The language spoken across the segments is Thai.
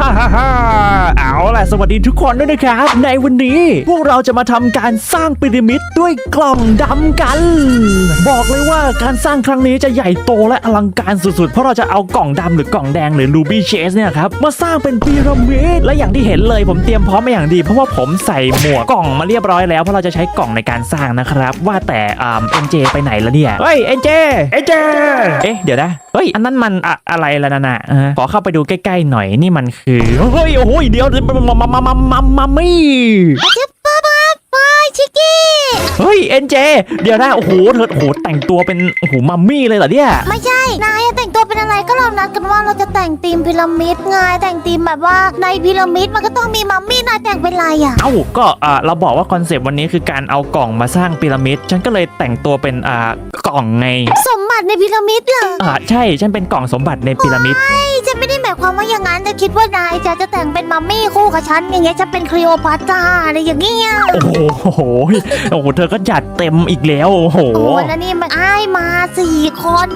ฮ่าฮ่าฮ่าเอาล่ะสวัสดีทุกคนด้วยนะครับ ในวันนี้พวกเราจะมาทำการสร้างพีระมิดด้วยกล่องดำกัน บอกเลยว่าการสร้างครั้งนี้จะใหญ่โตและอลังการสุดๆ เพราะเราจะเอากล่องดำหรือกล่องแดงหรือ Ruby Chase เนี่ยครับมาสร้างเป็นพีระมิดและอย่างที่เห็นเลยผมเตรียมพร้อมมาอย่างดี เพราะว่าผมใส่หมวกกล่องมาเรียบร้อยแล้วเพราะเราจะใช้กล่องในการสร้างนะครับ ว่าแต่อ่าเอ็นเจไปไหนแล้วเนี่ยเฮ้ยเอ็นเจเอ็นเจเอ๊ะเดี๋ยวนะเฮ้ยอันนั้นมันอะอะไรล่ะนั่นน่ะอ่าขอเข้าไปดูใกล้ๆหน่อยนี่มันคือเฮ้ยโอ้โหเดี๋ยวมามามามามามามี่จิ๊บป้าป้าป้าชิกกี้เฮ้ยเอ็นเจเดี๋ยวนะโอ้โหเธอโอ้โหแต่งตัวเป็นโอ้โหมัมมี่เลยเหรอเนี่ยไม่ใช่นายอะแต่งตัวเป็นอะไรก็เรานัดกันว่าเราจะแต่งธีมพีระมิดไงแต่งธีมแบบว่าในพีระมิดมันก็ต้องมีมัมมี่นายแต่งเป็นอะไรอะเอ้าก็อ่าเราบอกว่าคอนเซปต์วันนี้คือการเอากล่องมาสร้างพีระมิดฉันก็เลยแต่งตัวเป็นอ่ากล่องไง สมบัติในพีระมิดเหรออ่าใช่ฉันเป็นกล่องสมบัติในพีระมิดไอ้ฉันไม่ได้หมายความว่าอย่างนั้นจะคิดว่านายจะจะแต่งเป็นมัมมี่คู่กับฉันอย่างเงี้ยจะเป็นคลีโอพัตราอะไรอย่างเงี้ยโอ้โหโอ้โหโอ้โหเธอก็จัดเต็มอีกแล้วโอ้โหโอ้แล้วนี่มันอ้ายมาสี่คน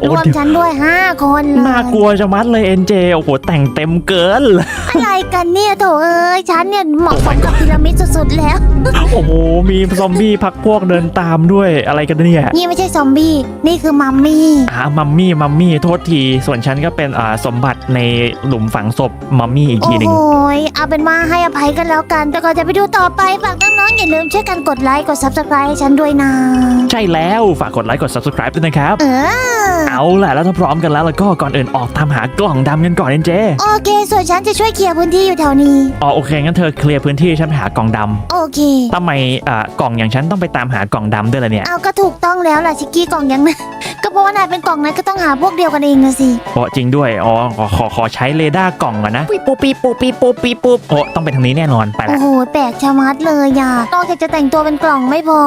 โอ้รวมเดี๋ยวฉันด้วยห้าคนเลยน่ากลัวจะมัดเลยเอ็นเจโอ้โหแต่งเต็มเกินอะไรกันเนี่ยโถเอ้ยฉันเนี่ยเหมาะสมกับพีระมิดสุดๆแล้ว โอ้โหมีซอมบี้พักพวกเดินตามด้วยอะไรกันเนี่ยนี่ไม่ใช่ซอมบี้นี่คือมัมมี่อ่ามัมมี่มัมมี่โทษทีส่วนฉันก็เป็นอ่าสมบัติในหลุมฝังศพมัมมี่อีกโอ้ทีหนึ่งโหยเอาเป็นว่าให้อภัยกันแล้วกัน แต่ก่อนจะไปดูต่อไปฝากน้องๆอย่าลืมช่วยกันกดไลค์กด subscribe ให้ฉันด้วยนะ ใช่แล้วฝากกดไลค์กด subscribe ด้วยนะครับ เออ เอาล่ะแล้วถ้าพร้อมกันแล้วแล้วก็ก่อนอื่นออกตามหากล่องดำกันก่อนเอ็นเจโอเค ส่วนฉันจะช่วยเคลียร์พื้นที่อยู่แถวนี้ อ๋อโอเคงั้นเธอเคลียร์พื้นที่ฉันไปหากล่องดโอเคำทำไมอ่ากล่องอย่างฉันต้องไปตามหากล่องดำด้วยล่ะเนี่ย เอาก็ถูกต้องแล้วล่ะชิกกี้กล่องยังนะก็ เพราะว่านายเป็นกล่องนั้นก็ต้องหาพวกเดียวกันเองนะสิโอ้จริงด้วยอ๋อขอขอขอใช้เรดาร์กล่องก่อนนะปิ๊บปุ๊บปิ๊บปุ๊บปิ๊บปุ๊บปิ๊บปุ๊บโอ้ต้องไปทางนี้แน่นอนไปโอ้ละโหแปลกชะมัดเลยอะนอกจากจะแต่งตัวเป็นกล่องไม่พอ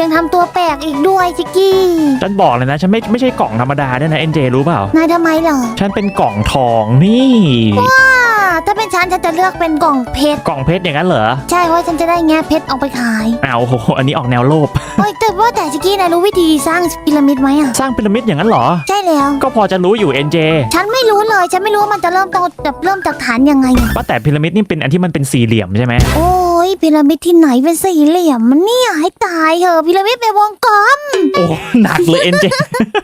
ยังทำตัวแปลกอีกด้วยชิกกี้ ฉันบอกเลยนะฉันไม่ไม่ใช่กล่องธรรมดาด้วยนะเอ็นเจรู้เปล่า นายทำไมเหรอ ฉันเป็นกล่องทองนี่อ่า ถ้าเป็นฉันฉันจะเลือกเป็นกล่องเพชร กล่องเพชรอย่างนั้นเหรอใช่เพราะฉันจะได้แงะเพชรออกไปขายอ้าวโอ้โหอันนี้ออกแนวโลภ โอ้ยแต่ว่าแต่ชิกกี้นายรู้วิธีสร้างพีระมิดไหมอะ สร้างพีระมิดอย่างนั้นเหรอ ใช่แล้ว ก็พอจะรู้อยู่เอ็นเจฉันไม่รู้เลย ฉันไม่รู้ว่ามันจะเริ่มต้นแบบเริ่มจากฐานยังไงอะว่าแต่พีระมิดนี่เป็นอันที่มันเป็นสี่เหลี่ยมใช่ไหม โอ้ ยพีระมิดที่ไหนเป็นสี่เหลี่ยมมันเนี่ยให้ตายเหอะพีระมิดเป็นวงกลม โอ้หนักเลยเอ็นเจ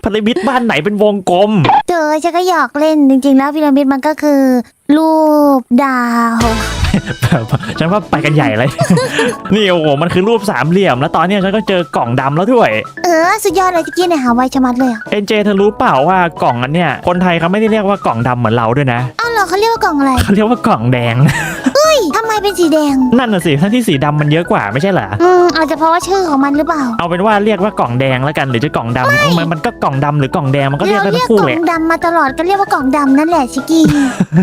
พีระมิดบ้านไหนเป็นวงกลม เจอฉันก็หยอกเล่นจริง ๆ แล้วพีระมิดมันก็คือ รูปดาวฉันว่าไปกันใหญ่เลย นี่โอ้โหมันคือรูปสามเหลี่ยม แล้วตอนเนี้ยฉันก็เจอกล่องดำแล้วด้วย เออสุดยอดเลยชิกกี้เนี่ยหาไวชะมัดเลยอะเอ็นเจเธอรู้เปล่าว่ากล่องอันเนี้ยคนไทยเขาไม่ได้เรียกว่ากล่องดำเหมือนเราด้วยนะเอ้าเหรอเขาเรียกว่ากล่องอะไรเขาเรียกว่ากล่องแดงเฮ้ย ทำไมเป็นสีแดง นั่นน่ะสิทั้งที่สีดำมันเยอะกว่าไม่ใช่เหรอ อืมอาจจะเพราะว่าชื่อของมันหรือเปล่า เอาเป็นว่าเรียกว่ากล่องแดงแล้วกันหรือจะกล่องดำมันมันก็กล่องดำหรือกล่องแดงมันก็เรียกเราได้เรีทั้ยกงคู่กล่แหอละงดำมาตลอดก็เรียกว่ากล่องดำนั่นแหละชิกกี้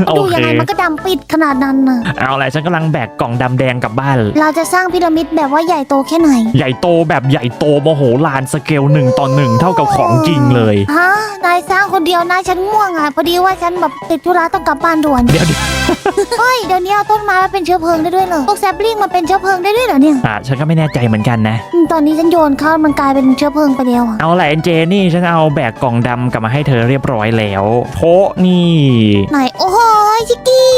โอดูเค ยังไงมันก็ดำปิดขนาดนั้นน่ะ เอาละฉันกำลังแบกกล่องดำแดงกลับบ้าน เราจะสร้างพีระมิดแบบว่าใหญ่โตแค่ไหนใหญ่โตแบบใหญ่โตโมโหลานสเกลหนึ่งต่อหนึ่งเท่ากับของจริงเลย ฮะนายสร้างคนเดียวนายฉันง่วงอะพอดีว่าฉันแบบติดธุระต้องกลับบ้านด่วนเดี๋ยวเดี๋ยวเฮ้ยเดี๋ยวนี้เอาต้นไม้มาเป็นเชื้อเพลิงได้ด้วยเหรอพวกแซปลิงมาเป็นเชื้อเพลิงได้ด้วยเหรอเนี่ยอะฉันก็ไม่แน่ใจเหมือนกันนะ อืมตอนนี้ฉันโยนเข้ามันกลายเป็นเชื้อเพลิงไปแล้วอะเอาละเอ็นเจนี่ฉันเอาแบกกล่องดำกลับมาให้เธอเรียบร้อยแล้วโพะนี่ ไหนโอ้โหชิกกี้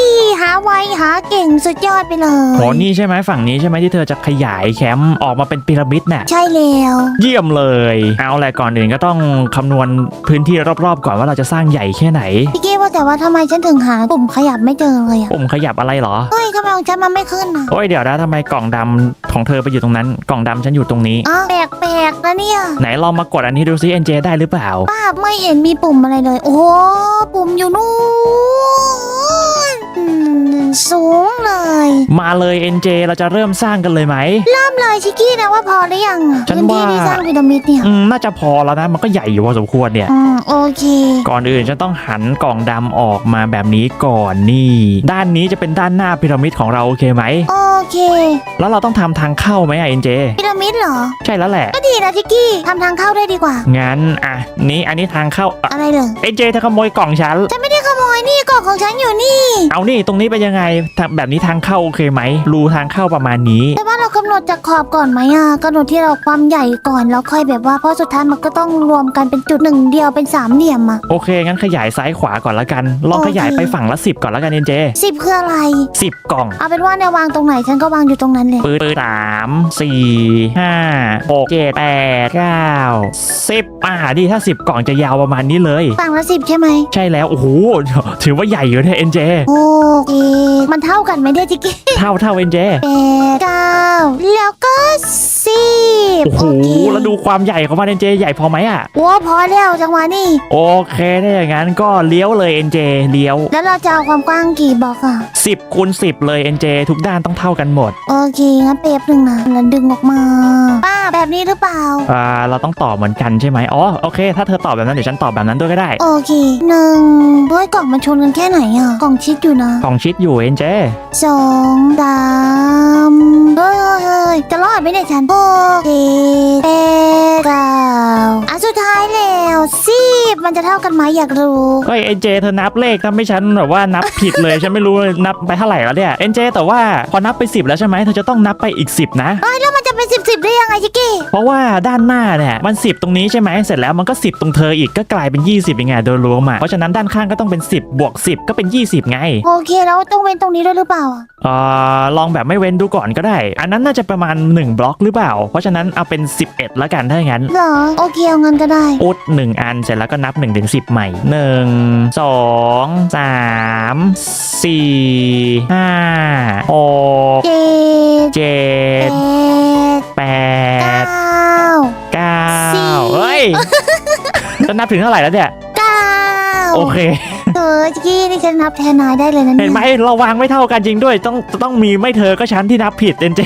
หาไวหาเก่งสุดยอดไปเลยโหนี่ใช่ไหมฝั่งนี้ใช่ไหมที่เธอจะขยายแคมป์ออกมาเป็นพีระมิดน่ะ ใช่แล้วเยี่ยมเลย เอาแหละก่อนอื่นก็ต้องคำนวณพื้นที่รอบๆ ก่อนว่าเราจะสร้างใหญ่แค่ไหน ชิกกี้ว่าแต่ว่าทำไมฉันถึงหาปุ่มขยับไม่เจอเลยอะปุ่มขยับอะไรเหรอ เฮ้ยทำไมของฉันมันไม่ขึ้นอะโอ้ยเดี๋ยวนะทำไมกล่องดำของเธอไปอยู่ตรงนั้น กล่องดำฉันอยู่ตรงนี้อ๋อแปลกๆนะเนี่ย ไหนลองมากดอันนี้ดูซิเอ็นเจได้หรือเปล่า ป้าบไม่เห็นมีปุ่มอะไรเลย โอ้โหปุ่มอยู่นู่นอืม สูงเลย มาเลยเอ็นเจเราจะเริ่มสร้างกันเลยไหม เริ่มเลยชิกกี้นะว่าพอหรือยังอะฉันพื้นที่ว่า ที่สร้างพีระมิดเนี่ยอืมน่าจะพอแล้วนะ มันก็ใหญ่อยู่พอสมควรเนี่ย อืมโอเค ก่อนอื่นฉันต้องหันกล่องดำออกมาแบบนี้ก่อนนี่ ด้านนี้จะเป็นด้านหน้าพีระมิดของเราโอเคไหม โอเคแล้วเราต้องทำทางเข้าไหมอะเอ็นเจ พีระมิดเหรอ ใช่แล้วแหละ ก็ดีนะชิกกี้ทำทางเข้าได้ดีกว่า งั้นอะ นี้อันนี้ทางเข้าอะอะไรเลยเอ็นเจเธอขโมยกล่องฉัน ฉันไม่ได้ขโม ยนี่กล่องของฉันอยู่นี่ เอานี่ตรงนี้เป็นยังไงทางแบบนี้ทางเข้าโอเคไหมรูทางเข้าประมาณนี้ แต่ว่าเรากำหนดจากขอบก่อนไหมอะกำหนดที่เราความใหญ่ก่อนแล้วค่อยแบบว่าเพราะสุดท้ายมันก็ต้องรวมกันเป็นจุดหนึ่งเดียวเป็นสามเหลี่ยมอะโอเค งั้นขยายซ้ายขวาก่อนละกัน ลองโอเค ขยายไปฝั่งละสิบก่อนละกันเอ็นเจสิบคืออะไร สิบกล่องเอาเป็นว่าในวางตรงไหนฉันก็วางอยู่ตรงนั้นเลยปืนสามสี่ห้าหกเจ็ดแปดเก้าสิบอ่าดีถ้าสิบกล่องจะยาวประมาณนี้เลย ฝั่งละสิบใช่ไหมใช่แล้ว โอ้โหถือว่าใหญ่อยู่เนี่ยเอ็นเจโอเคมันเท่ากันไหมเนี่ยจิกกี้เท่าเท่าเอ็นเจแปดเก้าแล้วก็สิบโอ้โหเคแล้วดูความใหญ่ของมันเอ็นเจใหญ่พอไหมอะโอ้พอแล้วจังหวะนี่โอเคถ้าอย่างนั้นก็เลี้ยวเลยเอ็นเจเลี้ยวแล้วเราจะเอาความกว้างกี่บล็อกอะ10คูณ10 เลยเอ็นเจทุกด้านต้องเท่ากันหมด โอเคงั้นเป๊บหนึ่งนะแล้วดึงออกมาป้าแบบนี้หรือเปล่าอ่าเราต้องตอบเหมือนกันใช่ไหมอ๋อโอเค ถ้าเธอตอบแบบนั้นเดี๋ยวฉันตอบแบบนั้นด้วยก็ได้ โอเคหนึ่งด้วยกล่องมันชนกันแค่ไหนอะกล่องชิดอยู่นะกล่องชิดอยู่เอ็นเจสองสามเฮ้ยเฮ้ย จะรอดไหมเนี่ยฉันโอเคแปดเก้าอะสุดท้ายแล้วสิบมันจะเท่ากันไหมอยากรู้ เฮ้ยเอ็นเจเธอนับเลขทำให้ฉันแบบว่านับผิดเลย ฉันไม่รู้เลยนับไปเท่าไหร่แล้วเนี่ยเอ็นเจแต่ว่าพอนับไป 10 แล้วใช่ไหมเธอจะต้องนับไปอีก 10 นะเฮ้ยแล้วมันจะเป็นสิบสิบได้ยังไงชิกกี้เพราะว่าด้านหน้าเนี่ยมัน 10 ตรงนี้ใช่ไหมเสร็จแล้วมันก็ 10 ตรงเธออีกก็กลายเป็น 20ยังไงโดยรวมอะเพราะฉะนั้นด้านข้างก็ต้องเป็น 10บวก10 ก็เป็น 20 ไงโอเคแล้วต้องเป็นตรงนี้ด้วยหรือเปล่าอะ เอ่อลองแบบไม่เว้นดูก่อนก็ได้ อันนั้นน่าจะประมาณ1 บล็อกหรือเปล่า เพราะฉะนั้นเอาเป็น 11ละกันถ้าอย่างนั้นเหรอโอเคเอางั้นก็ได้อุด1 อันเสร็จแล้วก็นับ1ถึง10 ใหม่ 1 2 3 4 5 6 เจ็ด7แปด8เก้า9เฮ้ย จะนับถึงเท่าไหร่แล้วเนี่ย เก้าโอเค เออจิกกี้นี่ฉันนับแทนนายได้เลยนะเห็นไหมเราวางไม่เท่ากันจริงด้วย ต้องต้องมีไม่เธอก็ฉันที่นับผิดเอ็นเจ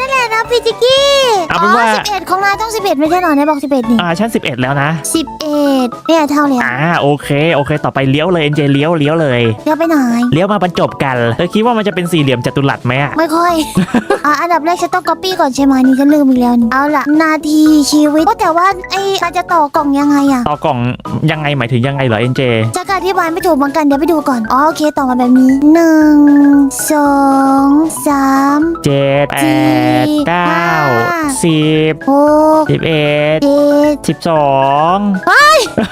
นั่นแหละ นะพี่จิกกี้เอาเป็นว่า สิบเอ็ดของนายต้องสิบเอ็ดไม่ใช่เหรอนายบอกสิบเอ็ดนี่อ่าฉัน11 แล้วนะ สิบเอ็ดเนี่ยเท่าเลยอ่าโอเคโอเค ต่อไปเลี้ยวเลยเอ็นเจเลี้ยวเลี้ยวเลย เดี๋ยวไปไหน เลี้ยวมาบรรจบกันเธอคิดว่ามันจะเป็นสี่เหลี่ยมจัตุรัสไหมอะไม่ค่อย อะอันดับแรกฉันต้องก๊อปปี้ก่อนใช่ไหมนี่ฉันลืมอีกแล้วนี่เอาล่ะ นาทีชีวิตโอ้แต่ว่าไอ้เราจะต่อกล่องยังไงอะต่อกล่องยังไงหมายถึงยังไงเหรอเอ็นเจจะอธิบายไม่ถูกเหมือนกันเดี๋ยวไปดูก่อนอ๋อโอเคต่อมาแบบนี้หนึ่งสองสามเจ็ดแปดเก้าสิบหกสิบเอ็ดเจ็ดสิบสองเ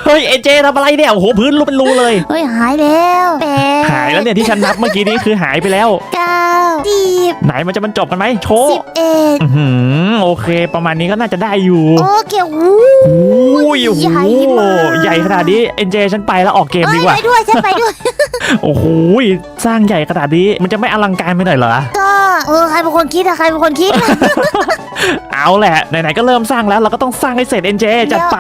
ฮ้ยเอ็นเจทำอะไรเนี่ยโอ้โหพื้นรูเป็นรูเลย เฮ้ยหายแล้วแปดหายแล้วเนี่ยที่ฉันนับเมื่อกี้นี้คือหายไปแล้วเก้า สิบไหนมันจะบรรจบกันไหมโชสิว์บเอ็ดอื้อหือโอเค ประมาณนี้ก็น่าจะได้อยู่โอเควู้โอ้ยโอ้โหใหญ่มากใหญ่ขนาดนี้เอ็นเจฉันไปแล้วออกเกมเอ้ดียกว่าไปด้วยฉันไปด้วยโอ้โหสร้างใหญ่ขนาดนี้มันจะไม่อลังการไปหน่อยเหรอ ก็เออใครเป็นคนคิดอะใครเป็นคนคิด เอาแหละไหนๆก็เริ่มสร้างแล้วเราก็ต้องสร้างให้เสร็จเอ็นเจจัดไป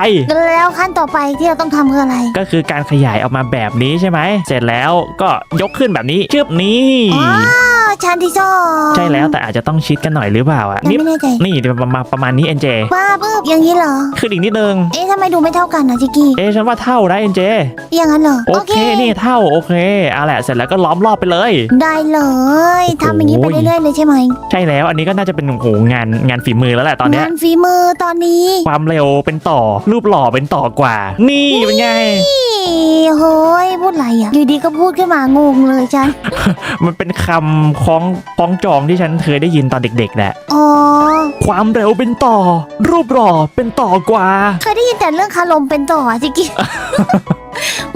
แล้วขั้นต่อไปที่เราต้องทำคืออะไรก็คือการขยายออกมาแบบนี้ใช่ไหม เสร็จแล้วก็ยกขึ้นแบบนี้ชึบนี้อ๋อ ชั้นที่สองใช่แล้วแต่อาจจะต้องชิดกันหน่อยหรือเปล่าอะฉันนี่ไม่แน่ใจนี่ประมาณประมาณนี้เอ็นเจบ้าปึ๊บอย่างนี้เหรอขึ้นอีกนิดนึงเอ๊ะทำไมดูไม่เท่ากันนะจิกกี้เอ๊ะฉันว่าเท่านะเอ็นเจอย่างนั้นเหรอโอเคนี่เท่าโอเคเอาแหละเสร็จแล้วก็ล้อมรอบไปเลย ได้เลยโอ้โหทำอย่างนี้ไปเรื่อยๆเลยใช่ไหมใช่แล้วอันนี้ก็น่าจะเป็นโอ้โหงานงานฝีมือแล้วแหละตอนเนี้ยงานฝีมือตอนนี้ ความเร็วเป็นต่อรูปหล่อเป็นต่อกว่า นี่เป็นไงนี่โฮ้ยพูดอะไรอะอยู่ดีก็พูดขึ้นมางงเลยฉันมันเป็นคำคล้องคล้องจองที่ฉันเคยได้ยินตอนเด็กๆแหละ อ๋อ ความเร็วเป็นต่อ รูปหล่อเป็นต่อกว่า เคยได้ยินแต่เรื่องคารมเป็นต่ออะจิกกี้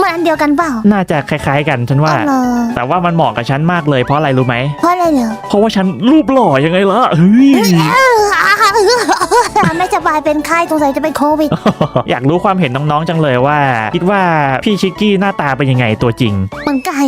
มันอันเดียวกันเปล่าน่าจะคล้าย ๆ กันฉันว่า อ๋อเหรอแต่ว่ามันเหมาะกับฉันมากเลยเพราะอะไรรู้ไหม เพราะอะไรเหรอเพราะว่าฉันรูปหล่อยังไงล่ะเฮ้ยไม่สบายเป็นไข้สงสัยจะเป็นโควิด อยากรู้ความเห็นน้องๆจังเลยว่า คิดว่าพี่ชิกกี้หน้าตาเป็นยังไงตัวจริงเหมือนไก่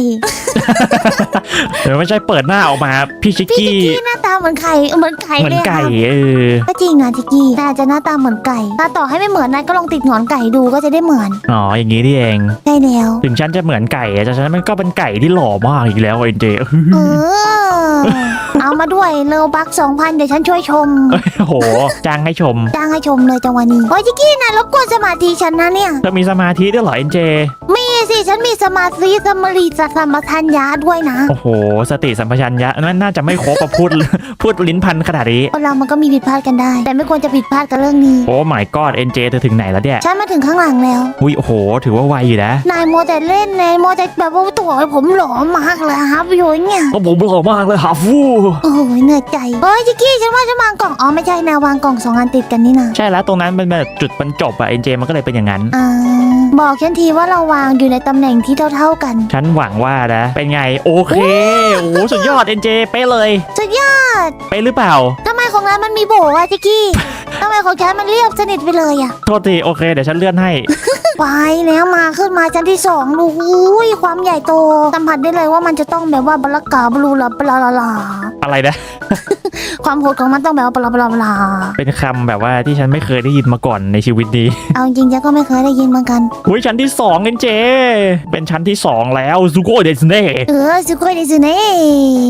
เดี๋ยวไม่ใช่เปิดหน้าออกมาพี่ชิกพี่กี้จิกกี้หน้าตาเหมือนไข่เหมือนไก่เหมือนเลยไก่อะเออก็จริงนะจิกกี้แต่อาจจะหน้าตาเหมือนไก่ถ้าต่อให้ไม่เหมือนนายก็ลองติดหงอนไก่ดูก็จะได้เหมือน อ๋ออย่างนี้นี่เองได้แล้ว ถึงฉันจะเหมือนไก่อะแต่ฉันมันก็เป็นไก่ที่หล่อมากอีกแล้วเอ็นเจเออ เอามาด้วยเร็วบักสองพันเดี๋ยวฉันช่วยชมโอ้โหจ้างให้ชม จ้างให้ชมเลยจังหวะนี้ โอ้ยจิกกี้นะรบกวนสมาธิฉันนะเนี่ยเธอมีสมาธิด้วยเหรอเอ็นเจ มี สิฉันมีสมาธิสมารีสสัมปทัญญาด้วยนะโอ้โห สติสัมปชัญญะนั่นน่าจะไม่ครบอะพูด พูดลิ้นพันขนาดนี้คนเรามันก็มีผิดพลาดกันได้ แต่ไม่ควรจะผิดพลาดกับเรื่องนี้ โอ้ my god เอ็นเจเธอถึงไหนแล้วเนี่ยฉันมาถึงข้างหลังแล้ว อุ้ยโอ้โห ถือว่าไวอยู่นะ นายโมวแต่เล่นนายมัวแต่แบบว่า ตัวยผมหล่อมากเลยครับอยู่เนี่ยก็ผมหล่อมากเลยฮาฟูโอ้ยเหนื่อยใจเฮ้ยจิกกี้ฉันว่าจะวางกล่องอ๋อไม่ใช่แนววางกล่องสองอันติดกันนี่นะใช่แล้วตรงนั้นมันแบบจุดบรรจบอะเอ็นเจมันก็เลยเป็นอย่างนั้น อ่าบอกฉันทีว่าเราวางอยู่ในตำแหน่งที่เท่าๆกัน ฉันหวังว่านะ เป็นไงโอเคโอ้โหสุดยอดเอ็นเจเป๊ะเลยสุดยอดเป๊ะหรือเปล่าทำไมของร้านมันมีโบวะจิกกี้ทำไมของฉันมันเรียบสนิทไปเลยอะโทษทีโอเคเดี๋ยวฉันเลื่อนให้ ไปแล้วมาขึ้นมาชั้นที่สองดูอุ้ยความใหญ่โตสัมผัสได้เลยว่ามันจะต้องแบบว่าบลากาบลูลาบลาลาลาอะไรนะ ความโหดของมันต้องแบบว่าบลาบลาบลาเป็นคำแบบว่าที่ฉันไม่เคยได้ยินมาก่อนในชีวิตนี้ เอาจริงๆฉันก็ไม่เคยได้ยินเหมือนกันอุ้ยชั้นที่สองเอ็นเจ เป็นชั้นที่สองแล้วซูโกเดสเน่เออสุโกยดิสเน่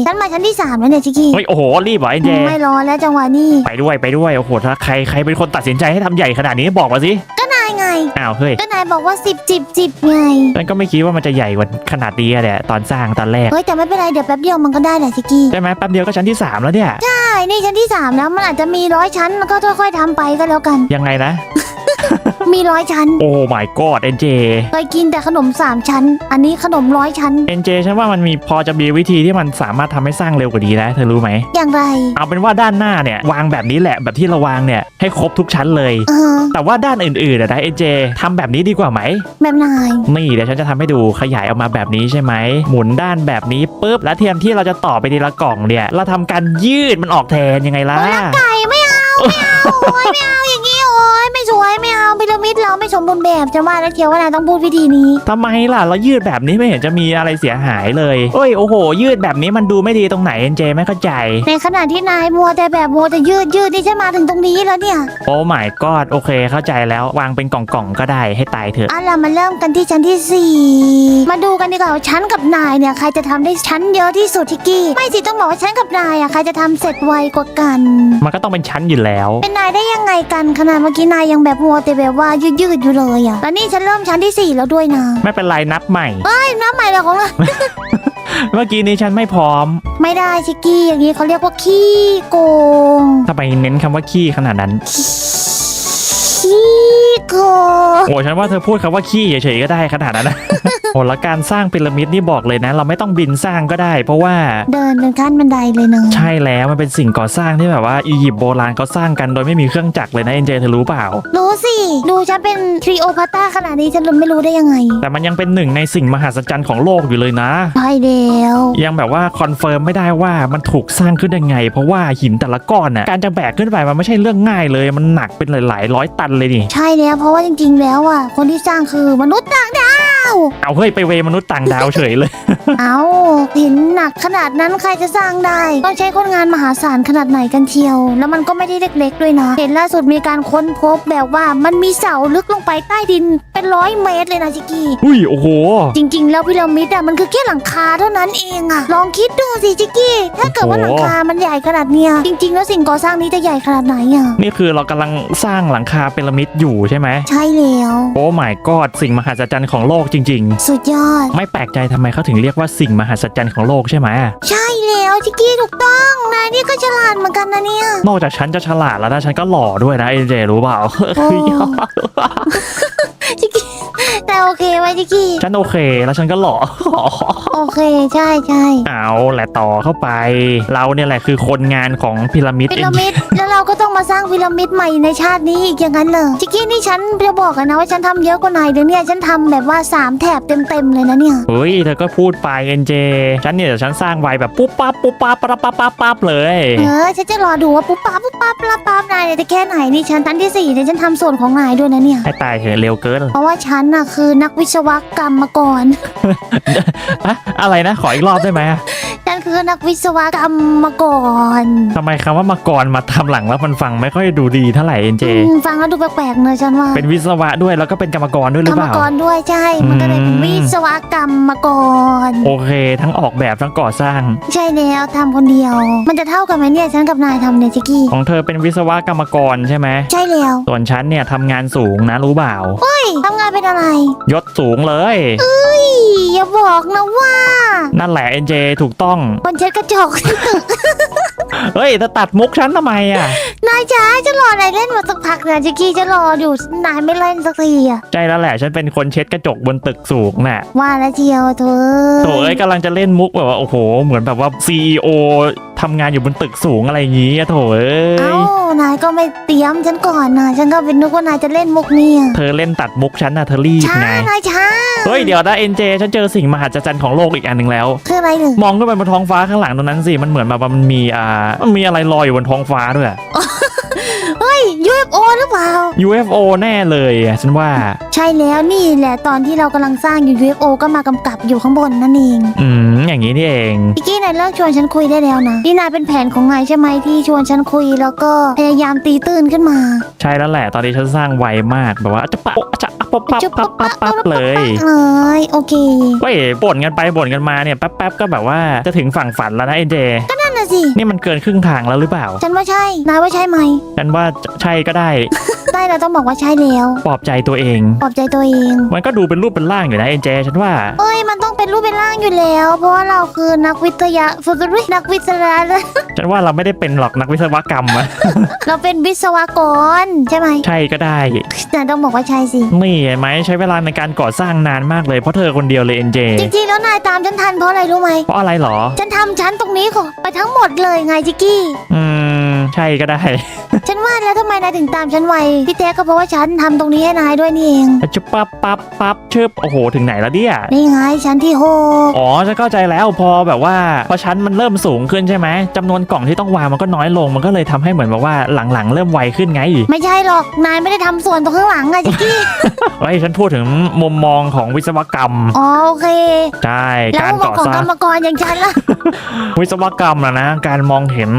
ฉันมาชั้นที่สามแล้วเนี่ยจิกกี้เฮ้ยโอ้โหรีบเหรอเอ็นเจไม่รอแล้วจังหวะนี้ไปด้วยไปด้วยโอ้โหถ้าใครใครเป็นคนตัดสินใจให้ทำใหญ่ขนาดนี้บอกมาสิก็นาย ไง อ้าวเฮ้ยก็นายบอกว่าสิบจิบจิบไง ฉันก็ไม่คิดว่ามันจะใหญ่กว่าขนาดนี้อะเนี่ยตอนสร้างตอนแรกเฮ้ยแต่ไม่เป็นไรเดี๋ยวแป๊บเดียวมันก็ได้แหละจิกกี้ ใช่ไหมแป๊บเดียวก็ชั้นที่สามแล้วเนี่ยใช่นี่ชั้นที่สามแล้วมันอาจจะมีร้อยชั้นแล้วก็ค่อยๆทำไปก็แล้วกัน ยังไงนะ มีร้อยชั้น โอ้ my god เอ็นเจเคยกินแต่ขนมสามชั้น อันนี้ขนมร้อยชั้น เอ็นเจฉันว่ามันมีพอจะมีวิธีที่มันสามารถทำให้สร้างเร็วกว่านี้นะเธอรู้ไหม อย่างไร เอาเป็นว่าด้านหน้าเนี่ยวางแบบนี้แหละแบบที่เราวางเนี่ยให้ครบทุกชั้นเลย เออ แต่ว่าด้านอื่นๆอะนะเอ็นเจทำแบบนี้ดีกว่าไหม แบบนายนี่เดี๋ยวฉันจะทำให้ดูขยายออกมาแบบนี้ใช่ไหม หมุนด้านแบบนี้ปุ๊บแล้วเทียมที่เราจะต่อไปทีละกล่องเนี่ย เราทำการยืดมันออกแทนยังไงล่ะไก่ไม่เอาไม่เอาโอ้ยไม่เอาอย่างนี้ พีระมิดเราไม่สมบูรณ์แบบจะว่าแล้วเทียวว่านายต้องพูดวิธีนี้ทำไมล่ะ เรายืดแบบนี้ไม่เห็นจะมีอะไรเสียหายเลยเอ้ยโอ้โห ยืดแบบนี้มันดูไม่ดีตรงไหนเอ็นเจไม่เข้าใจ ในขณะที่นายมัวแต่แบบมัวแต่ยืดยืดนี่ฉันมาถึงตรงนี้แล้วเนี่ยโอ้ my god โอเคเข้าใจแล้ววางเป็นกล่องๆก็ได้ให้ตายเถอะอะเรามาเริ่มกันที่ชั้นที่สี่มาดูกันดีกว่าว่าฉันกับนายเนี่ยใครจะทำได้ชั้นเยอะที่สุดทิกกี้ ไม่สิต้องบอกว่าฉันกับนายอะใครจะทำเสร็จไวกว่ากัน มันก็ต้องเป็นชั้นอยู่แล้ว เป็นนายได้ยังไงกันขนาดเมื่อกี้นายยังแบบมัวแต่แบบว่ายืดยืดๆอยู่เลยอะแล้วนี่ฉันเริ่มชั้นที่สี่แล้วด้วยนะไม่เป็นไรนับใหม่ เฮ้ยน้ำใหม่เลยของเรา เมื่อกี้นี้ฉันไม่พร้อมไม่ได้ชิกกี้อย่างนี้เขาเรียกว่าขี้โกงทำไมเน้นคำว่าขี้ขนาดนั้น ขี้ โกงโอ้ฉันว่าเธอพูดคำว่าขี้เฉยๆก็ได้ขนาดนั้นนะ โอ้แล้วการสร้างพีระมิดนี่บอกเลยนะ เราไม่ต้องบินสร้างก็ได้ เพราะว่า เดินเป็นขั้นบันไดเลยเนอะใช่แล้วมันเป็นสิ่งก่อสร้างที่แบบว่าอียิปต์โบราณเขาสร้างกันโดยไม่มีเครื่องจักรเลยนะเอ็นเจเธอรู้เปล่า รู้สิ ดูฉันเป็นทริโอพัตตาขนาดนี้ฉันไม่รู้ได้ยังไง แต่มันยังเป็นหนึ่งในสิ่งมหัศจรรย์ของโลกอยู่เลยนะ ใช่แล้วยังแบบว่าคอนเฟิร์มไม่ได้ว่ามันถูกสร้างขึ้นยังไง เพราะว่าหินแต่ละก้อนน่ะการจะแบกขึ้นไปมันไม่ใช่เรื่องง่ายเลยมันหนักเป็นหลายๆร้อยตันเลยนี่ใช่แล้วเพราะว่าจริง ๆ แล้วอะคนที่สร้างคือมนุษย์ต่างดาว เอาเฮ้ยไปเวมนุษย์ต่างดาวเฉยเลย เอาหินหนักขนาดนั้นใครจะสร้างได้ ต้องใช้คนงานมหาศาลขนาดไหนกันเชียว แล้วมันก็ไม่ได้เล็กๆด้วยนะ เห็นล่าสุดมีการค้นพบแบบว่ามันมีเสาลึกลงไปใต้ดินเป็นร้อยเมตรเลยนะชิกกี้ อุ้ยโอ้โห จริง ๆ แล้วพีระมิดอะมันคือแค่หลังคาเท่านั้นเองอะลองคิดดูสิจิกกี้ ถ้าเกิดว่าโอ้หโหลังคา มันใหญ่ขนาดเนี้ยจริง ๆ แล้วสิ่งก่อสร้างนี้จะใหญ่ขนาดไหนอะนี่คือเรากำลังสร้างหลังคาพีระมิดอยู่ใช่ไหมใช่แล้ว โอ้ my god สิ่งมหัศจรรย์ของโลกจริง สุดยอด ๆ ไม่แปลกใจทำไมเขาถึงเรียกว่าสิ่งมหัศจรรย์ของโลกใช่ไหมใช่แล้วจิกกี้ถูกต้องนายนี่ก็ฉลาดเหมือนกันนะเนี่ย นอกจากฉันจะฉลาดแล้วนะฉันก็หล่อด้วยนะเอ็นเจรู้เปล่าโอ้จิกกี้แต่ โอเคไว้จิกกี้ฉันโอเค แล้วฉันก็หล่อ โอเคใช่ใช่เอาแหละต่อเข้าไป เราเนี่ยแหละคือคนงานของพีระมิดพีระมิดแล้วเราก็ต้องมาสร้างพีระมิดใหม่ในชาตินี้อีกอย่างนั้นเลยจิกกี้นี่ฉันจะบอกกันนะว่าฉันทำเยอะกว่านายเลยเนี่ยฉันทำแบบว่าสามแถบเต็มๆเลยนะเนี่ยเฮ้ยเธอก็พูดไปเอ็นเจฉันเนี่ยเดี๋ยวฉันสร้างไว้แบบปุ๊บปั๊บปุ๊บปั๊บปั๊บปั๊บปั๊บปั๊บเลยเออฉันจะรอดูว่าปุ๊บปั๊บปุ๊บปั๊บปั๊บปั๊บนายเนี่ยจะแค่ไหนนี่ฉันชั้นที่สี่เนี่ยฉันทำส่วนของนายด้วยนะเนี่ยให้ตายเถอะเร็วเกินเพราะว่าฉันน่ะคือนักวิศวกรรมมาก่อน อะอะไรนะ ขออีกรอบได้ไหมอะ คือนักวิศวกรรมมาก่อนทำไมคำว่ามาก่อนมาทำหลังแล้วมันฟังไม่ค่อยดูดีเท่าไหร่เอ็นเจ อืมฟังแล้วดูแปลกๆเลยฉันว่าเป็นวิศวะด้วยแล้วก็เป็นกรรมกรด้วยหกรืรอรเปมล่า กรด้วยใช่ มันก็เลยเป็นอืม วิศวกรรมมาก่อน โอเค ทั้งออกแบบทั้งก่อสร้าง ใช่แล้วทำคนเดียว มันจะเท่ากันไหมเนี่ยฉันกับนายทำเนี่ยจิกกี้ ของเธอเป็นวิศวกรรมกรใช่ไหมใช่แล้วส่วนฉันเนี่ยทำงานสูงนะรู้เปล่า เฮ้ยทำงานเป็นอะไรยศสูงเลย เฮ้ยอย่าบอกนะว่า นั่นแหละเอ็นเจถูกต้องคนเช็ดกระจก เฮ้ยจะตัดมุกฉันทำไมอะ นายจ้าจะรอนายเล่นมาสักพักนะจิกกี้จะรออยู่นายไม่เล่นสักทีอะใจแล้วแหละ ฉันเป็นคนเช็ดกระจกบนตึกสูงน่ะว่าแล้วเจียวเธอโถเอ้ยกำลังจะเล่นมุกแบบว่าโอ้โห เหมือนแบบว่า CEO ทำงานอยู่บนตึกสูงอะไรอย่างงี้อะโถเอ้เอ้ายนายก็ไม่เตรียมฉันก่อนนะฉันก็เป็นนึกว่านายจะเล่นมุกเนี่ยเธอเล่นตัดมุกฉันน่ะเธอรีบช้าไง นายช้าเฮ้ยเดี๋ยวนะเอ็นเจฉันเจอสิ่งมหัศจรรย์ของโลกอีกอันหนึ่งแล้ว คืออะไรหรือมองขึ้นไปบนท้องฟ้าข้างหลังตรงนั้นสิมันเหมือนแบบว่ามันมีอ่ามันมีอะไรลอยอยู่บนท้องฟ้าด้วย เฮ้ย UFO หรือเปล่า UFO แน่เลยอะฉันว่า ใช่แล้วนี่แหละตอนที่เรากำลังสร้างอยู่ UFO ก็มากำกับอยู่ข้างบนนั่นเองอืม อย่างนี้นี่เองพี่กี้นายเลิกชวนฉันคุยได้แล้วนะนี่นายเป็นแผนของนายใช่ไหมที่ชวนฉันคุยแล้วก็พยายามตีตื้นขึ้นมาใช่แล้วแหละ ตอนนี้ฉันสร้างไวมากแบบว่าจะปะจะปั๊บปั๊บปั๊บปั๊บปั๊บเลยเลยโอเคเฮ้ยบ่นกันไปบ่นกันมาเนี่ยแป๊บๆก็แบบว่าจะถึงฝั่งฝันแล้วนะเอ็นเจนั่นน่ะ สิ นี่มันเกินครึ่งทางแล้วหรือเปล่า ฉันว่าใช่ นายว่าใช่ไหม ฉันว่าใช่ก็ได้ ได้เราต้องบอกว่าใช่แล้ว ปลอบใจตัวเอง ปลอบใจตัวเอง มันก็ดูเป็นรูปเป็นร่างอยู่นะเอ็นเจฉันว่า เอ้ย มันต้องเป็นรูปเป็นร่างอยู่แล้ว เพราะว่าเราคือนักวิทยาฝึกวินักวิทยาฉันว่าเราไม่ได้เป็นหรอกนักวิศวกรรมอะ เราเป็นวิศวกรใช่ไหมใช่ก็ได้ นายต้องบอกว่าใช่สิ นี่เห็นไหมใช้เวลาในการก่อสร้างนานมากเลยเพราะเธอคนเดียวเลยเอ็นเจจริงๆแล้วนายตามฉันทันเพราะอะไรรู้ไหม เพราะอะไรหรอ ฉันทำชั้นตรงนี้ของไปทั้งหมดเลยไงจิกกี้ อืม ใช่ก็ได้ ฉันว่าแล้วทำไมนายถึงตามฉันไวพี่แจ๊กก็เพราะว่าฉันทำตรงนี้ให้นายด้วยนี่เองจะปั๊บปั๊บปั๊บเชิบโอ้โห ถึงไหนแล้วเนี่ย นี่ไงชั้นที่หกอ๋อฉันเข้าใจแล้วพอแบบว่า พอชั้นมันเริ่มสูงขึ้นใช่ไหมจำนวนกล่องที่ต้องวางมันก็น้อยลงมันก็เลยทำให้เหมือนแบบว่าหลังๆ เริ่มไวขึ้นไงไม่ใช่หรอกนายไม่ได้ทำส่วนตรงข้างหลังไงจิกกี้เฮ้ยฉันพูดถึงมุมมองของวิศวกรรมอ๋อโอเค ใช่แล้วการมุมมอก่งอของสกร้ารง รมกรอย่างฉันล่ะ วิศวกรรมนะนะการมองเห็น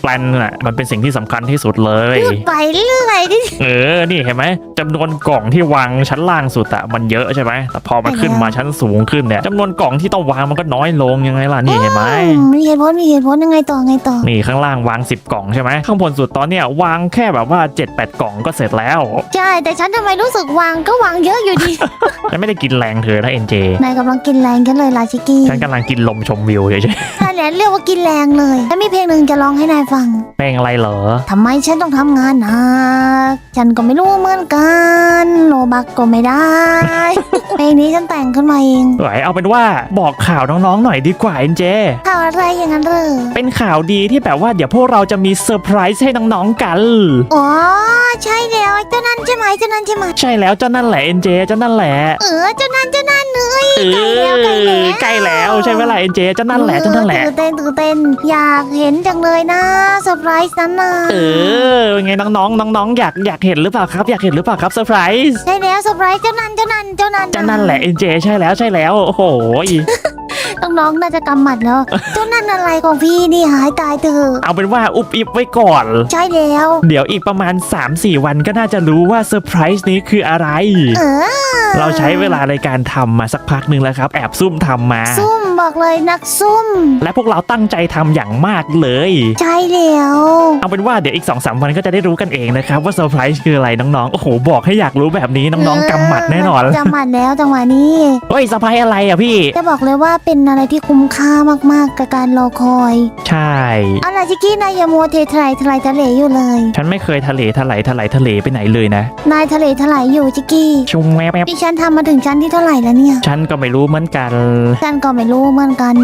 แปลนน่ะมันเป็นสิ่งที่สำคัญที่สุดเลย พูดไปเรื่อยดิเออ นี่เห็นไหมจำนวนกล่องที่วางชั้นล่างสุดอะมันเยอะใช่ไหมแต่พอมันขึ้นมาชั้นสูงขึ้นเนี่ยจำนวนกล่องที่ต้องวางมันก็น้อยลงยังไงล่ะนี่เห็นไหม อืมมีเหตุผลมีเหตุผลยังไงต่อไงต่อ นี่ข้างล่างวาง 10 กล่องใช่ไหมข้างบนสุดตอนเนี้ยวางแค่แบบว่า 7-8 กล่องก็เสร็จแล้ว ใช่ แต่ฉันทำไมรู้สึกวางก็วางเยอะอยู่ดี ฉันไม่ได้กินแรงเธอนะเอ็นเจนายกำลังกินแรงกันเลยลาชิกี้ฉันกำลังกินลมชมวิวเฉยนั่นแหละเรียกว่ากินแรงเลยแล้วมีเพลงหนึ่งจะร้องให้นายฟังๆเพลงอะไรเหรอทำไมฉันต้องทำงานหนักฉันก็ไม่รู้เหมือนกันโลบักก็ไม่ได้ เพลงนี้ฉันแต่งขึ้นมาเองไหวเอาเป็นว่าบอกข่าวน้องๆหน่อยดีกว่าเอ็นเจ ข่าวอะไรอย่างนั้นเหรอเป็นข่าวดีที่แบบว่าเดี๋ยวพวกเราจะมีเซอร์ไพรส์ให้น้องๆกัน อ๋อ ใช่แล้วเจ้านั่นใช่ไหมเจ้านั่นใช่ไหมใช่แล้วเจ้านั่นแหละเอ็นเจเจ้านั่นแหละเออเจ้านั่นเจ้านั่นเอ้ยเอใกล้แล้วอใกล้แล้วใช่ไหมล่ะเอ็นเจเจ้านั่นแหละเจ้านั่นแหละตื่นเต้นตื่นเต้นอยากเห็นจังเลยนะเซอร์ไพรส์นั้นนะเออเป็นไงน้องๆน้องๆอยากอยากเห็นหรือเปล่าครับ อยากเห็นหรือเปล่าครับเซอร์ไพรส์ใช่แล้วเซอร์ไพรส์เจ้านั่นเจ้านั่นเจ้านั่นเจ้านั่นแหละเอ็นเจใช่แล้วใช่แล้วโอ้โห น้องๆน่าจะกำหมัดแล้วเจ้านั่นอะไรของพี่นี่หายตายเถอะเอาเป็นว่าอุบอิบไว้ก่อน ใช่แล้ว เดี๋ยวอีกประมาณ 3-4 วันก็น่าจะรู้ว่าเซอร์ไพรส์นี้คืออะไร เออเราใช้เวลาในการทำมาสักพักหนึ่งแล้วครับ แอบซุ่มทำมา ซุ่ม บอกเลยนักซุ่ม และพวกเราตั้งใจทำอย่างมากเลย ใช่แล้วเอาเป็นว่าเดี๋ยวอีก2อสวันก็จะได้รู้กันเองนะครับ ว่าเซอร์ไพรส์คืออะไรน้องๆ โอ้โห บอกให้อยากรู้แบบนี้น้องๆกำหมัดแน่นอนกำหมัดแล้วจังหวะนี้ เฮ้ยเซอร์ไพรส์อะไรอะพี่ จะบอกเลยว่าเป็นอะไรที่คุ้มค่ามากๆกับการรอคอยใช่อะไรชิกกี้นายอย่ามัวเททลายทลายทะเลอยู่เลย ฉันไม่เคยทะเลทลายทลายทะเลไปไหนเลยนะนายทะเลทลายอยู่ชิกกี้ชุงแวบดิฉันทำมาถึงชั้นที่เท่าไหร่แล้วเนี่ย ฉันก็ไม่รู้เหมือนกัน ฉันก็ไม่รู้เหมือนกัน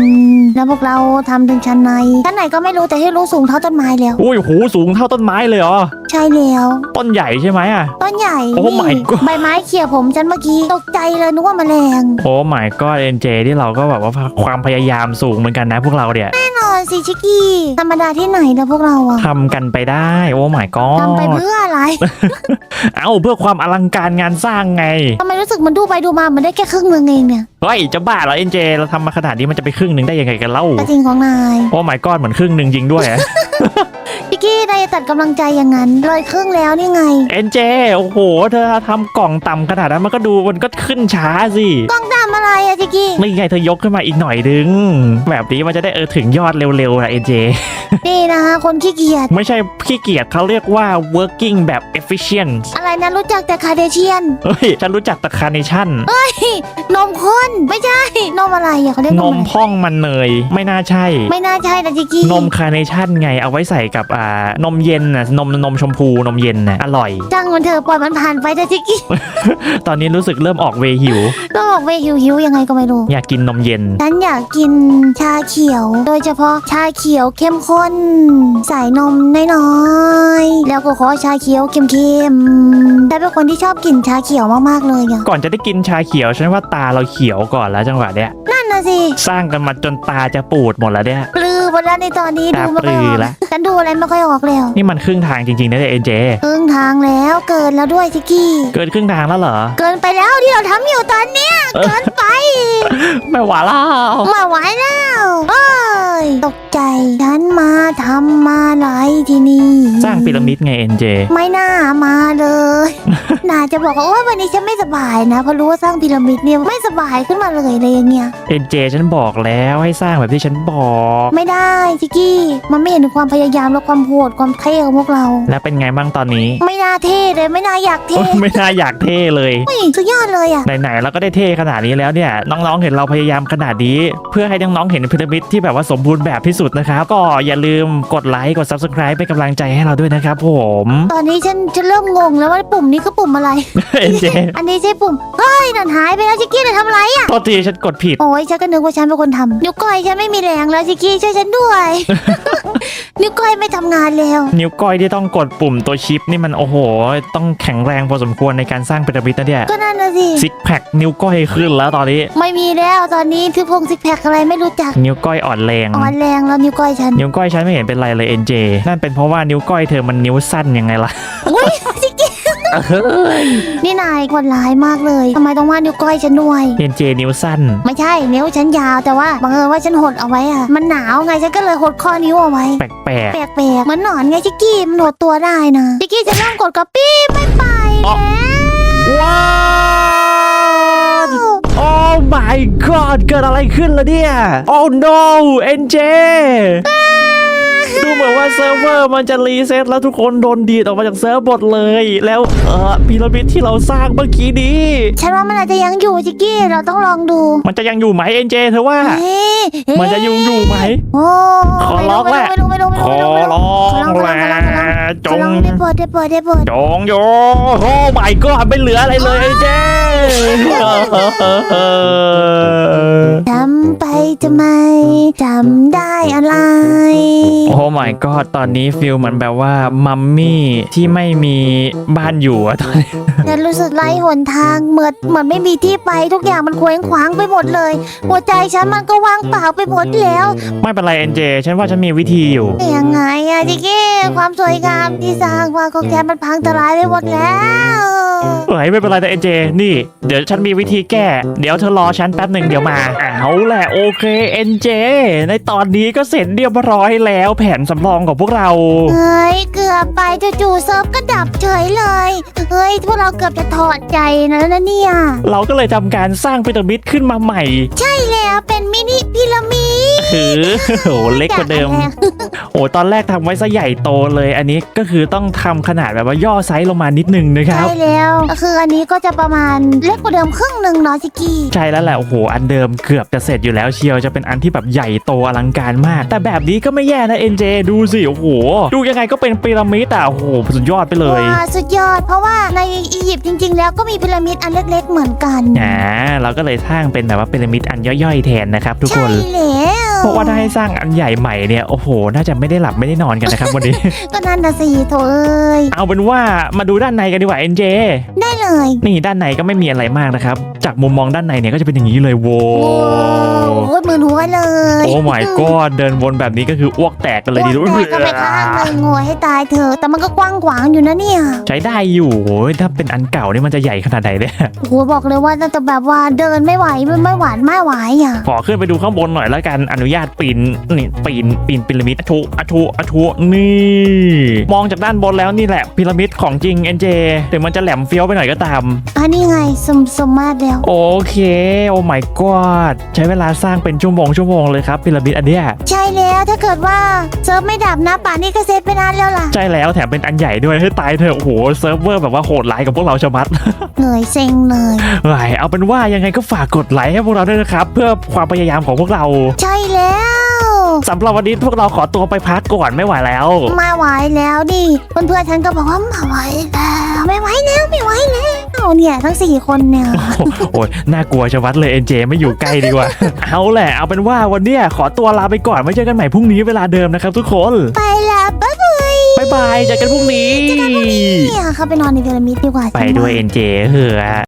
แล้วพวกเราทำถึงชั้นไหนชั้นไหนก็ไม่รู้แต่ที่รู้สูงเท่าต้นไม้แล้ว อุ้ยโหสูงเท่าต้นไม้เลยเหรอ ใช่แล้วต้นใหญ่ใช่ไหมอะ ต้นใหญ่โอ้ my นี่ god ใบไม้เขี่ยผมฉันเมื่อกี้ตกใจเลยนึกว่าแมลงโอ้ my god เอ็นเจที่เราก็แบบว่าความพยายามสูงเหมือนกันนะพวกเราเนี่ยแน่นอนสิชิกกี้ธรรมดาที่ไหนนะพวกเราอะทำกันไปได้โอ้ my god ทำไปเพื่ออะไร เอ้าเพื่อความอลังการงานสร้างไงทำไมรู้สึกมันดูไปดูมามันได้แค่ครึ่งหนึงเองเนี่ย เฮ้ยจะบ้าเหรอเอ็นเจเราทำมาขนาดนี้มันจะไปครึ่งหนึ่งได้ยังไงกันเล่าก็จริงของนาย โอ้ my god เหมือนครึ่งหนึ่งจริงด้วยอะชิกกี้นายตัดกำลังใจอย่างนั้นเลยครึ่งแล้วนี่ไง เอ็นเจโอ้โห เธอทำกล่องต่ำขนาดนั้นมันก็ดูมันก็ขึ้นช้าสิกล้องตามอะไรอะจิกกี้ นี่ไงเธอยกขึ้นมาอีกหน่อยดึง แบบนี้มันจะได้เออถึงยอดเร็วๆนะเอ็นเจ นี่นะคะคนขี้เกียจ ไม่ใช่ขี้เกียจเขาเรียกว่า working แบบ efficient อะไรนะรู้จักแต่คาเดเชียน เฮ้ย ฉันรู้จักแต่คาร์เนชั่นนมข้นไม่ใช่นม อะไรอะเขาเรียกนนมมอะไรพ่องมันเนยไม่น่าใช่ ไม่น่าใช่นะจิกกี้นมคาร์เนชั่นไงเอาไว้ใส่กับอ่านมเย็นน่ะนมนมชมพูนมเย็นน่ะอร่อยจ้างมันเถอะปล่อยมันผ่านไปนะจิกกี้ตอนนี้รู้สึกเริ่มออกเวหิว ก็บอกไปหิวหิวๆยังไงก็ไม่รู้ อยากกินนมเย็น ฉันอยากกินชาเขียว โดยเฉพาะชาเขียวเข้มข้น ใส่นมน้อยๆ แล้วก็ขอชาเขียวเข้มๆแต่เป็นคนที่ชอบกินชาเขียวมากๆเลยอะก่อนจะได้กินชาเขียวฉันว่าตาเราเขียวก่อนแล้วจังหวะเนี้ยนั่น นะสิสร้างกันมาจนตาจะปูดหมดแล้วเนี่ย ปลือหมดแล้วในตอนนี้ตาดูไม่ค่อยอปลืออกละฉันดูอะไรไม่ค่อยออกแล้วนี่มันครึ่งทางจริงๆนะเนี่ยเอ็นเจ ครึ่งทางแล้วเกินแล้วด้วยจิกกี้ เกินครึ่งทางแล้วเหรอ เกินไปแล้วที่เราทำอยู่ตอนเนี้ยเออเกินไปไม่ไหวแล้วมาไหวแล้วเอ้ย ตกใจ ฉันมาทำมาหลายที่นี่สร้างพีระมิดไงเอ็นเจไม่น่ามาเลย น่าจะบอกว่าโอ้ยวันนี้ฉันไม่สบายนะเพราะรู้ว่าสร้างพีระมิดเนี่ยไม่สบายขึ้นมาเลยเลยอย่างเงี้ย เอ็นเจฉันบอกแล้วให้สร้างแบบที่ฉันบอก ไม่ได้จิกกี้ มันไม่เห็นถึงความพยายามและความโหดความเท่ของพวกเรา แล้วเป็นไงบ้างตอนนี้ไม่น่าเท่เลยไม่น่าอยากเท่โอ๊ยไม่น่าอยากเท่เลยเฮ้ยสุดยอดเลยอะ ไหนๆเราก็ได้เท่ขนาดนี้แล้วเนี่ย น้องๆเห็นเราพยายามขนาดนี้ เพื่อให้น้องๆเห็นพีระมิดที่แบบว่าสมบูรณ์แบบที่สุดนะครับ ก็อย่าลืมกดไลค์กด subscribe เป็นกำลังใจให้เราด้วยนะครับผมตอนนี้ฉันจะเริ่มงงแล้วว่าปุ่มนี้คือปุ่มอะไร เอ็นเจอันนี้ใช่ปุ่ม เฮ้ย นั่นหายไปแล้วจิกกี้จะทำอะไรอะโทษทีฉันกดผิด โอ้ยฉันก็นึกว่าฉันเป็นคนทำนิ้วก้อยฉันไม่มีแรงแล้วจิกกี้ช่วยฉันด้วย นิ้วก้อยไม่ทำงานแล้ว นิ้วก้อยที่ต้องกดปุ่มตัวชิปนี่มันโอ้โห ต้องแข็งแรงพอสมควรในการสร้างพีระมิดนะเนี่ยก็นั่นนะสิ ซิกแพคนิ้วก้อยขึ้นแล้วตอนนี้ ไม่มีแล้วตอนนี้คือพงซิกแพคอะไรไม่รู้จักนิ้วก้อยอ่อนแรง อ่อนแรงแล้วนิ้วก้อยฉันนิ้วก้อยฉันไม่เห็นเป็นไรเลยเอ็นเจนั่นเป็นเพราะว่านิ้วก้อยเธอมันนิ้วสั้นยังไงล่ะ อุ้ยจิ กกี้นี่นายคนร้ายมากเลยทำไมต้องว่านิ้วก้อยฉันด้วย เอ็นเจนิ้วสั้น ไม่ใช่นิ้วฉันยาวแต่ว่าบังเอิญว่าฉันหดเอาไว้อะมันหนาวไงฉันก็เลยหดข้อนิ้วเอาไว้ แปลกแปลกๆเหมือนหนอนไงจิกกี้มันหดตัวได้นะจิกกี้จะเริ่มกดกระปี้ไม่ไปแล้วๆว้าวโอ้ my god เกิดอะไรขึ้นล่ะเนี่ย oh no เอ็นเจดู เหมือนว่าเซิร์ฟเวอร์มันจะรีเซ็ตแล้วทุกคนโดนดีดออกมาจากเซิร์ฟหมดเลย แล้วเออพีระมิดที่เราสร้างเมื่อกี้นี้ฉันว่ามันอาจจะยังอยู่จิกกี้เราต้องลองดูมันจะยังอยู่ไหมเอ็นเจเธอว่า เอ๊ะเอ๊ะมันจะยังอยู่ไหม โอ้ขอร้องแหละ ไม่รู้ไม่รู้ไม่ขรู้อไม่รู้ไม่รู้ร้องขอร้องขอร้องแหละจขอร้องงได้โปรดได้โปรดได้โปรดจงโยโอ้ my god ไม่เหลืออะไรเลยไอ้เจ๊จำไปจะไม่จำได้อะไร โอ้ my god ตอนนี้ฟิลเหมือนแบบว่ามัมมี่ที่ไม่มีบ้านอยู่อะตอนนี้ฉันรู้สึกไร้หนทางเหมือนเหมือนไม่มีที่ไปทุกอย่างมันเคว้งคว้างไปหมดเลย หัวใจฉันมันก็ว่างเปล่าไปหมดแล้วไม่เป็นไรเอ็นเจฉันว่าฉันมีวิธีอยู่ยังไงอะจิกกี้ความสวยงามที่สร้างมาของแกมันพังทลายไปหมดแล้วเฮ้ยไม่เป็นไรแต่เอ็นเจนี่ เดี๋ยวฉันมีวิธีแก้ เดี๋ยวเธอรอฉันแป๊บหนึ่งเดี๋ยวมาเอาแหละโอเคเอ็นเจในตอนนี้ก็เสร็จเรียบร้อยแล้ว แผนสำรองของพวกเรา เฮ้ยเกือบไปจู่ๆเซิร์ฟก็ดับเฉยเลยเฮ้ยพวกเราเกือบจะถอดใจนะนะเนี่ย เราก็เลยทำการสร้างพีระมิดขึ้นมาใหม่ใช่แล้วเป็นมินิพีระมิดคือโหเล็กกว่าเดิมโอ้ตอนแรกทำไว้ซะใหญ่โตเลย อันนี้ก็คือต้องทำขนาดแบบว่าย่อไซส์ลงมานิดนึงนะคใช่รับแล้วก็คืออันนี้ก็จะประมาณเล็กกว่าเดิมครึ่งหนึ่งเนาะจิกกี้ใช่แล้วแหละโอ้โหอันเดิมเกือบจะเสร็จอยู่แล้วเชียวจะเป็นอันที่แบบใหญ่โตอลังการมาก แต่แบบนี้ก็ไม่แย่นะเอ็นเจดูสิโอ้โหดูยังไงก็เป็นพีระมิดอะโอ้โหสุดยอดไปเลยว้าสุดยอด เพราะว่าในอียิปต์จริง ๆ แล้วก็มีพีระมิดอันเล็ก ๆ เหมือนกันอ่าเราก็เลยสร้างเป็นแบบว่าพีระมิดอันย่อยๆแทนนะครับทุกคใช่นแล้ว เพราะว่าถ้าให้สร้างอันใหญ่ใหม่เนี่ยโอ้โห น่าจะไม่ได้หลับไม่ได้นอนกันนะครับวันนี้ ก็นั่นนะสิโถเอ้ยเอาเป็นว่ามาดูด้านในกันดีกว่าเอ็นเจได้เลย นี่ด้านในก็ไม่มีอะไรมากนะครับ จากมุมมองด้านในเนี่ยก็จะเป็นอย่างนี้เลยโว้โอ้โหหมื่นหัวเลยโอ้ my god เดินวนแบบนี้ก็คืออ้วกแตกกันเลยดีโอ้แต่ก็ไม่ข้างเลยงวยให้ตายเถอะแต่มันก็กว้างขวางอยู่นะเนี่ยใช้ได้อยู่โอ้ยถ้าเป็นอันเก่านี่มันจะใหญ่ขนาดไหนเนี่ยโอ้โหบอกเลยว่าน่าจะแบบว่าเดินไม่ไหวไม่ไม่หวานไม่ไหวอะขอขึ้นไปดูข้างบนหน่อยแล้วกันอนุนุญาตปีนนี่ปีนปีนพีระมิดอทุอทุอทุนี่ มองจากด้านบนแล้วนี่แหละพีระมิดของจริงเอ็นเจถึงมันจะแหลมเฟี้ยวไปหน่อยก็ตาม อันนี้ไงสมสมมาตรแล้ว โอเค โอ้ my god ใช้เวลาสร้างเป็นชั่วโมงชั่วโมงเลยครับพีระมิดอันเนี้ยใช่แล้วถ้าเกิดว่าเซิร์ฟไม่ดับนะป่านนี้ก็เซฟไปนานแล้วล่ะ ใช่แล้วแถมเป็นอันใหญ่ด้วยให้ตายเถอะโอ้โหเซิร์ฟเวอร์แบบว่าโหดร้ายกับพวกเราชะมัด เหนื่อยเซ็งเลยเฮ้ยเอาเป็นว่ายังไงก็ฝากกดไลค์ให้พวกเราด้วยนะครับ เพื่อความพยายามของพวกเรา ใช่แล้วสำหรับวันนี้พวกเราขอตัวไปพักก่อนไม่ไหวแล้วมาไหวแล้วดิเพื่อนๆฉันก็บอกว่ามาไหวแล้วไม่ไหวแล้วไม่ไหวแล้วเนี่ยทั้งสี่คนเนี่ยโอ้ยน่ากลัวชะมัดเลยเอ็นเจไม่อยู่ใกล้ดีกว่า เอาแหละเอาเป็นว่าวันเนี้ยขอตัวลาไปก่อนไว้เจอกันใหม่พรุ่งนี้เวลาเดิมนะครับทุกคน ไปละบ๊ายบายบ๊ายบายเจอกันพรุ่งนี้เนี่ยเข้าไปนอนในพีระมิดดีกว่าไปด้วยเอ็นเจเหอะ